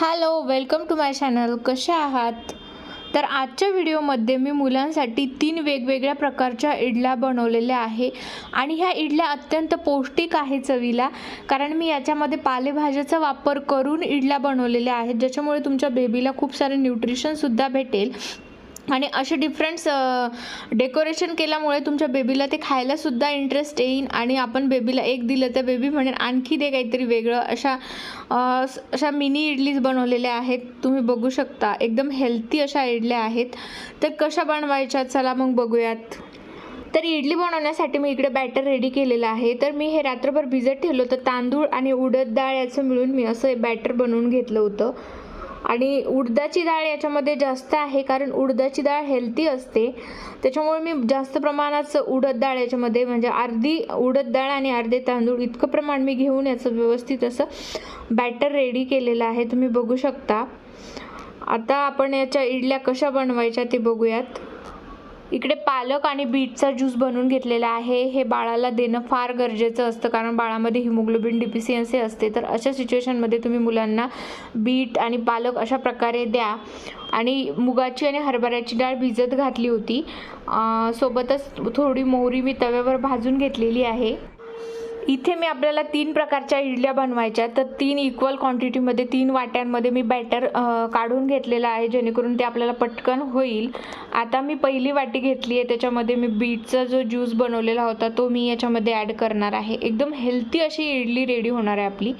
Hello welcome to my channel कसे आहात? तर आजच्या व्हिडिओमध्ये मी मुलांसाठी तीन वेगवेगळ्या प्रकारच्या इडल्या बनवलेल्या आहे आणि ह्या इडल्या अत्यंत पौष्टिक आहे चवीला कारण मी याच्यामध्ये पालेभाज्याचा वापर करून इडल्या बनवलेल्या आहेत ज्याच्यामुळे तुमच्या बेबीला खूप सारे न्यूट्रिशनसुद्धा भेटेल. आणि असे डिफरंट्स डेकोरेशन केल्यामुळे तुमच्या बेबीला ते खायलासुद्धा इंटरेस्ट येईल आणि आपण बेबीला एक दिलं तर बेबी म्हणेल आणखी दे काहीतरी वेगळं. अशा अशा मिनी इडलीज बनवलेल्या आहेत. तुम्ही बघू शकता. एकदम हेल्थी अशा इडल्या आहेत. तर कशा बनवायच्या? चला मग बघूयात. तर इडली बनवण्यासाठी मी इकडे बॅटर रेडी केलेलं आहे. तर मी हे रात्रभर भिजत ठेवलं होतं. तांदूळ आणि उडद डाळ याचं मिळून मी असं बॅटर बनवून घेतलं होतं. आणि उडदाची डाळ याच्यामध्ये जास्त आहे कारण उडदाची डाळ हेल्दी असते. त्याच्यामुळे मी जास्त प्रमाणात उडद डाळ याच्यामध्ये म्हणजे अर्धी उडद डाळ आणि अर्धे तांदूळ इतकं प्रमाण मी घेऊन याचं व्यवस्थित असं बॅटर रेडी केलेलं आहे. तुम्ही बघू शकता. आता आपण याच्या इडल्या कशा बनवायच्या ते बघूयात. इकडे पालक आणि बीटचा ज्यूस बनवून घेतलेला आहे. हे बाळाला देणं फार गरजेचं असतं कारण बाळामध्ये हिमोग्लोबिन डिफिशियन्सी असते. तर अशा सिच्युएशनमध्ये तुम्ही मुलांना बीट आणि पालक अशा प्रकारे द्या. आणि मुगाची आणि हरभऱ्याची डाळ भिजत घातली होती. सोबतच थोडी मोहरी मी तव्यावर भाजून घेतलेली आहे. इथे मी आपल्याला तीन प्रकारच्या इडल्या बनवायच्या तर तीन इक्वल क्वांटिटीमध्ये तीन वाट्यांमध्ये मी बॅटर काढून घेतलेलं आहे जेणेकरून ते आपल्याला पटकन होईल. आता मी पहिली वाटी घेतली आहे त्याच्यामध्ये मी बीटचा जो ज्यूस बनवलेला होता तो मी याच्यामध्ये ॲड करणार आहे. एकदम हेल्थी अशी इडली रेडी होणार आहे आपली.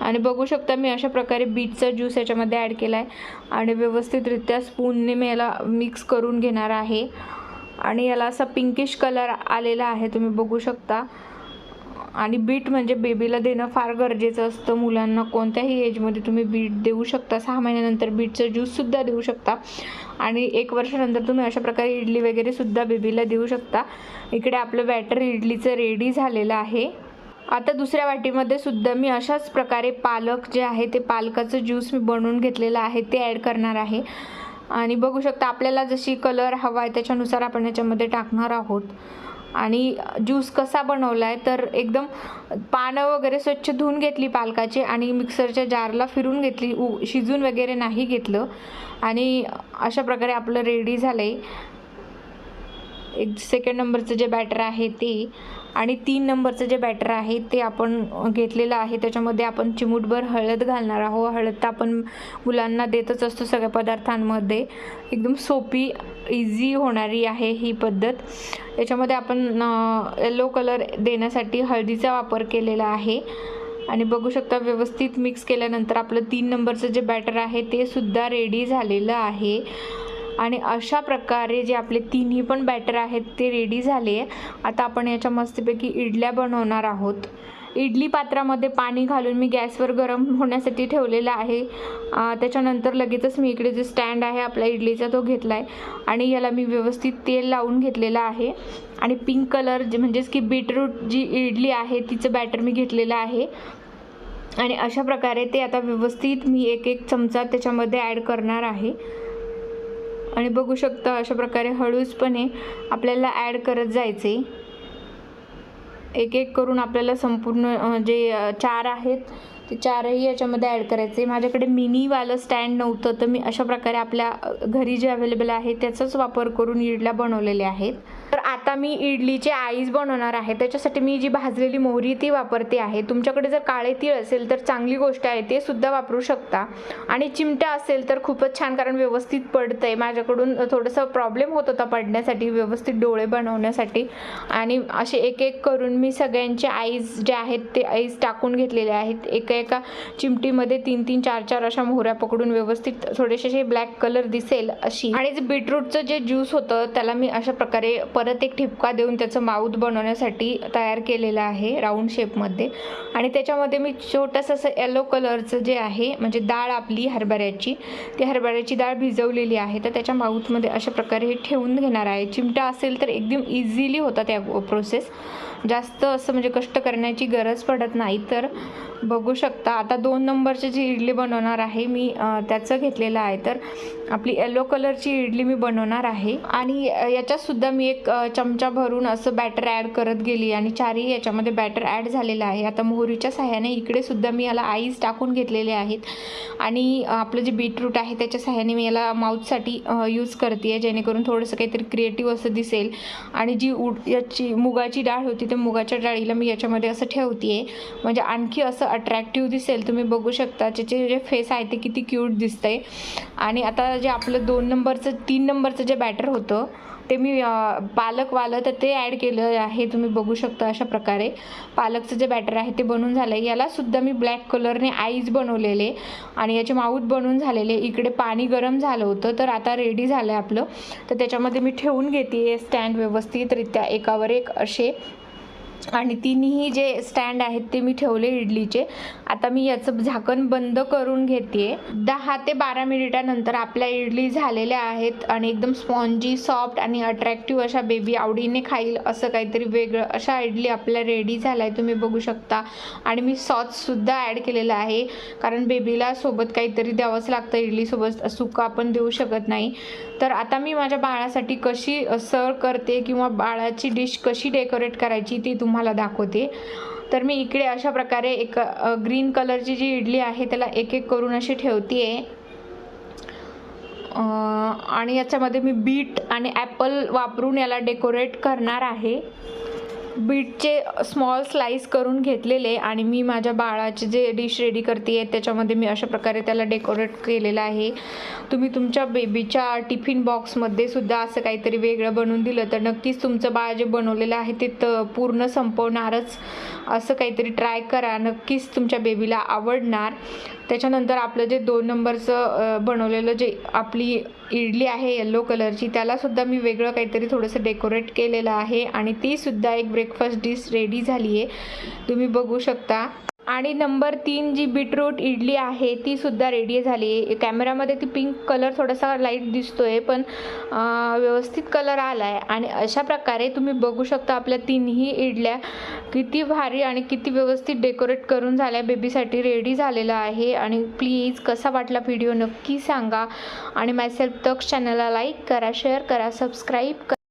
आणि बघू शकता मी अशा प्रकारे बीटचा ज्यूस याच्यामध्ये ॲड केला आहे. आणि व्यवस्थितरित्या स्पूनने मी याला मिक्स करून घेणार आहे. आणि याला असा पिंकिश कलर आलेला आहे तुम्ही बघू शकता. आणि बीट म्हणजे बेबीला देणं फार गरजेचं असतं मुलांना. कोणत्याही एजमध्ये तुम्ही बीट देऊ शकता. सहा महिन्यानंतर बीटचं ज्यूससुद्धा देऊ शकता. आणि एक वर्षानंतर तुम्ही अशा प्रकारे इडली वगैरेसुद्धा बेबीला देऊ शकता. इकडे आपलं बॅटर इडलीचं रेडी झालेलं आहे. आता दुसऱ्या वाटीमध्ये सुद्धा मी अशाच प्रकारे पालक जे आहे ते पालकाचं ज्यूस मी बनवून घेतलेलं आहे. ते ॲड करणार आहे. आणि बघू शकता आपल्याला जशी कलर हवा आहे त्याच्यानुसार आपण याच्यामध्ये टाकणार आहोत. आणि ज्यूस कसा बनवला आहे तर एकदम पानं वगैरे स्वच्छ धुवून घेतली पालकाची आणि मिक्सरच्या जारला फिरून घेतली उ शिजून वगैरे नाही घेतलं. आणि अशा प्रकारे आपलं रेडी झालं आहे एक सेकंड नंबरचं जे बॅटर आहे ते. आणि तीन नंबरचं जे बॅटर आहे ते आपण घेतलेलं आहे. त्याच्यामध्ये आपण चिमूटभर हळद घालणार आहोत. हळद तर आपण मुलांना देतच असतो सगळ्या पदार्थांमध्ये. एकदम सोपी इझी होणारी आहे ही पद्धत. याच्यामध्ये आपण येलो कलर देण्यासाठी हळदीचा वापर केलेला आहे. आणि बघू शकता व्यवस्थित मिक्स केल्यानंतर आपलं तीन नंबरचं जे बॅटर आहे ते सुद्धा रेडी झालेलं आहे. आणि अशा प्रकारे जे आपले तिन्ही पण बॅटर आहेत ते रेडी झाले आता आपण याच्या मस्तपैकी इडल्या बनवणार आहोत. इडली पात्रामध्ये पाणी घालून मी गॅसवर गरम होण्यासाठी ठेवलेलं आहे. त्याच्यानंतर लगेचच मी इकडे जे स्टँड आहे आपला इडलीचा तो घेतला आहे आणि याला मी व्यवस्थित तेल लावून घेतलेलं आहे. आणि पिंक कलर जे म्हणजेच की बीटरूट जी इडली आहे तिचं बॅटर मी घेतलेलं आहे. आणि अशा प्रकारे ते आता व्यवस्थित मी एक एक चमचा त्याच्यामध्ये ॲड करणार आहे. आणि बघू शकता अशा प्रकारे हळूचपणे आपल्याला ॲड करत जायचे. एक एक करून आपल्याला संपूर्ण जे चार आहेत ते चारही याच्यामध्ये ॲड करायचे. माझ्याकडे मिनीवालं स्टँड नव्हतं तर मी अशा प्रकारे आपल्या घरी जे अवेलेबल आहे त्याचाच वापर करून इडल्या बनवलेल्या आहेत. तर आता मी इडलीचे आईस बनवणार आहे. त्याच्यासाठी मी जी भाजलेली मोहरी ती वापरते आहे. तुमच्याकडे जर काळे तीळ असेल तर चांगली गोष्ट आहे. ते सुद्धा वापरू शकता. आणि चिमटा असेल तर खूपच छान कारण व्यवस्थित पडतं आहे माझ्याकडून थोडंसं प्रॉब्लेम होत होता पडण्यासाठी व्यवस्थित डोळे बनवण्यासाठी. आणि असे एक एक करून मी सगळ्यांचे आईस जे आहेत ते आईस टाकून घेतलेले आहेत. एका एका चिमटीमध्ये तीन तीन चार चार अशा मोहऱ्या पकडून व्यवस्थित थोडेसे असे ब्लॅक कलर दिसेल अशी. आणि जे बीटरूटचं जे ज्यूस होतं त्याला मी अशा प्रकारे परत एक ठिपका देऊन त्याचं माऊथ बनवण्यासाठी तयार केलेलं आहे राऊंड शेपमध्ये आणि त्याच्यामध्ये मी छोटंसं असं येलो कलरचं जे आहे म्हणजे डाळ आपली हरभऱ्याची ती हरभऱ्याची डाळ भिजवलेली आहे तर त्याच्या माऊथमध्ये अशा प्रकारे हे ठेवून घेणार आहे. चिमटा असेल तर एकदम इझिली होता त्या प्रोसेस जास्त असं म्हणजे कष्ट करण्याची गरज पडत नाही तर बघू शकता. आता दोन नंबरची जी इडली बनवणार आहे मी त्याचं घेतलेलं आहे. तर आपली येलो कलरची इडली मी बनवणार आहे. आणि याच्यातसुद्धा मी एक चमचा भरून असं बॅटर ॲड करत गेली आणि चारही याच्यामध्ये बॅटर ॲड झालेलं आहे. आता मोहरीच्या सहाय्याने इकडे सुद्धा मी याला आईस टाकून घेतलेले आहेत. आणि आपलं जे बीटरूट आहे त्याच्या सहाय्याने मी याला माउथसाठी यूज करते आहे जेणेकरून थोडंसं काहीतरी क्रिएटिव्ह असं दिसेल. आणि जी उड याची मुगाची डाळ होती त्या मुगाच्या डाळीला मी याच्यामध्ये असं ठेवते आहे म्हणजे आणखी असं अट्रॅक्टिव्ह दिसेल तुम्ही बघू शकता. त्याचे जे फेस आहे ते किती क्यूट दिसतंय. आणि आता जे आपलं दोन नंबरचं तीन नंबरचं जे बॅटर होतं ते मी पालकवालं तर ते ॲड केलं आहे तुम्ही बघू शकता अशा प्रकारे. पालकचं जे बॅटर आहे ते बनून झालं आहे यालासुद्धा मी ब्लॅक कलरने आईज बनवलेले आणि याचे माऊथ बनवून झालेले. इकडे पाणी गरम झालं होतं तर आता रेडी झालं आहे आपलं. तर त्याच्यामध्ये मी ठेवून घेते स्टँड व्यवस्थितरित्या. एकावर एक असे आणि तिन्ही जे स्टँड आहेत ते मी ठेवले इडलीचे. आता मी याचं झाकण बंद करून घेते दहा ते बारा मिनिटानंतर आपल्या इडली झालेल्या आहेत आणि एकदम स्पॉन्जी सॉफ्ट आणि अट्रॅक्टिव्ह अशा बेबी आवडीने खाईल असं काहीतरी वेगळं अशा इडली आपल्या रेडी झाला आहे तुम्ही बघू शकता. आणि मी सॉससुद्धा ॲड केलेलं आहे. कारण बेबीला सोबत काहीतरी द्यावंच लागतं. इडलीसोबत सुकं आपण देऊ शकत नाही. तर आता मी माझ्या बाळासाठी कशी सर्व करते किंवा बाळाची डिश कशी डेकोरेट करायची ती तुम्हाला दाखवते. तर मी इकडे अशा प्रकारे एक ग्रीन कलरची जी इडली आहे त्याला एक एक करून अशी ठेवते आहे आणि याच्यामध्ये मी बीट आणि ॲपल वापरून याला डेकोरेट करणार आहे. बीटचे स्मॉल स्लाईस करून घेतलेले आणि मी माझ्या बाळाचे जे डिश रेडी करते आहे त्याच्यामध्ये मी अशा प्रकारे त्याला डेकोरेट केलेलं आहे. तुम्ही तुमच्या बेबीच्या टिफिन बॉक्समध्ये सुद्धा असं काहीतरी वेगळं बनवून दिलं तर नक्कीच तुमचं बाळ जे बनवलेलं आहे ते पूर्ण संपवणारच असं काहीतरी ट्राय करा. नक्कीच तुमच्या बेबीला आवडणार. त्याच्यानंतर आपलं जे दोन नंबरचं बनवलेलं जे आपली इडली आहे येल्लो कलरची त्यालासुद्धा मी वेगळं काहीतरी थोडंसं डेकोरेट केलेलं आहे. आणि तीसुद्धा एक ब्रेकफास्ट डिश रेडी झाली आहे तुम्ही बघू शकता. आणि नंबर तीन जी बीटरूट इडली आहे ती सुद्धा रेडी झाली. आहे कॅमेरामध्ये ती पिंक कलर थोडासा लाइट दिसतोय पण व्यवस्थित कलर आला आहे आणि अशा प्रकारे तुम्ही बघू शकता आपल्या तीनही इडल्या किती भारी आणि किती व्यवस्थित डेकोरेट करून झाल्या. बेबीसाठी रेडी झालेलं आहे. आणि प्लीज कसा वाटला व्हिडिओ नक्की सांगा. आणि मायसेल्फ तक्ष चॅनलला लाईक करा शेअर करा सबस्क्राईब करा